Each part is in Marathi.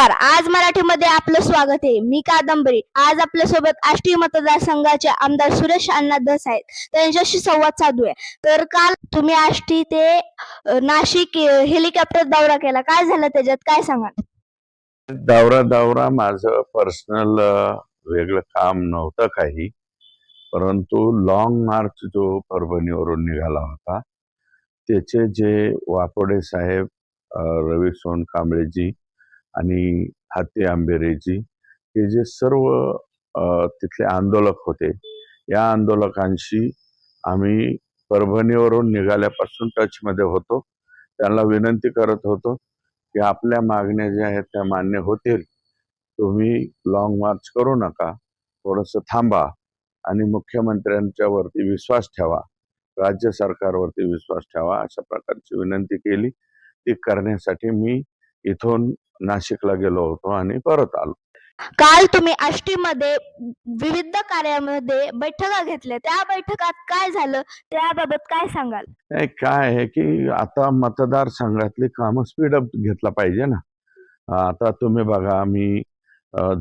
नमस्कार. आज मराठीमध्ये आपलं स्वागत आहे. मी कादंबरी. आज आपल्यासोबत आष्टी मतदारसंघाचे आमदार सुरेश अण्णा धस आहेत. त्यांच्याशी संवाद साधू आहे. तर काल तुम्ही आष्टी ते नाशिक हेलिकॉप्टर दौरा केला. काय झालं त्याच्यात? काय सांगा दौरा दौरा माझं पर्सनल वेगळं काम नव्हतं काही. परंतु लॉंग मार्च जो परभणीवरून निघाला होता त्याचे जे वाकोडे साहेब रवी सोन कांबळेजी आणि हाती आंबेरेजी हे जे सर्व तिथले आंदोलक होते या आंदोलकांशी आम्ही परभणीवरून निघाल्यापासून टचमध्ये होतो. त्यांना विनंती करत होतो की आपल्या मागण्या ज्या आहेत त्या मान्य होतील. तुम्ही लॉंग मार्च करू नका थोडंसं थांबा आणि मुख्यमंत्र्यांच्या वरती विश्वास ठेवा राज्य सरकारवरती विश्वास ठेवा अशा प्रकारची विनंती केली. ती करण्यासाठी मी इथून नाशिकला गेलो होतो आणि परत आलो. काल तुम्ही आष्टीमध्ये विविध कार्यामध्ये बैठका घेतल्या. त्या बैठकात काय झालं? त्याबाबत काय सांगाल? नाही काय आहे की आता मतदारसंघातली कामं स्पीडअप घेतला पाहिजे ना. आता तुम्ही बघा मी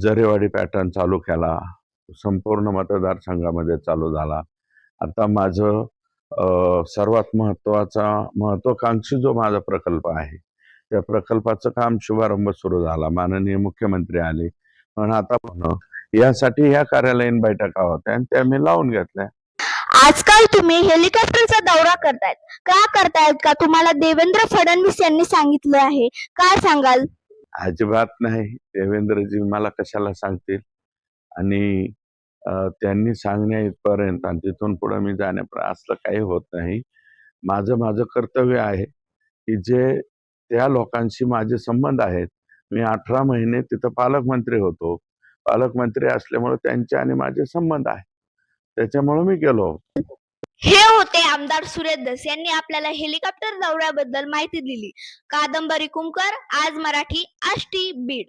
जरेवाडी पॅटर्न चालू केला. संपूर्ण मतदारसंघामध्ये चालू झाला. आता माझं सर्वात महत्त्वाचा महत्वाकांक्षी जो माझा प्रकल्प आहे त्या प्रकल्पाचं काम शुभारंभ सुरू झाला. माननीय मुख्यमंत्री आले. पण आता पण यासाठी ह्या कार्यालयीन बैठका होत्या आणि त्या मी लावून घेतल्या. आजकाल तुम्ही हेलिकॉप्टरचा दौरा करतायत. का करतायत? का तुम्हाला देवेंद्र फडणवीस यांनी सांगितलं आहे? काय सांगाल? अजिबात नाही. देवेंद्रजी मला कशाला सांगतील? आणि त्यांनी सांगण्या इथपर्यंत आणि तिथून पुढे मी जाण्यापर्यंत असलं काही होत नाही. माझं माझं कर्तव्य आहे की जे त्या लोकांशी माझे संबंध आहेत. मी अठरा महिने तिथं पालकमंत्री होतो. पालकमंत्री असल्यामुळे त्यांचे आणि माझे संबंध आहे त्याच्यामुळे मी गेलो. हे होते आमदार सुरेश दस यांनी आपल्याला हेलिकॉप्टर दौऱ्याबद्दल माहिती दिली. कादंबरी कुमकर आज मराठी आष्टी बीड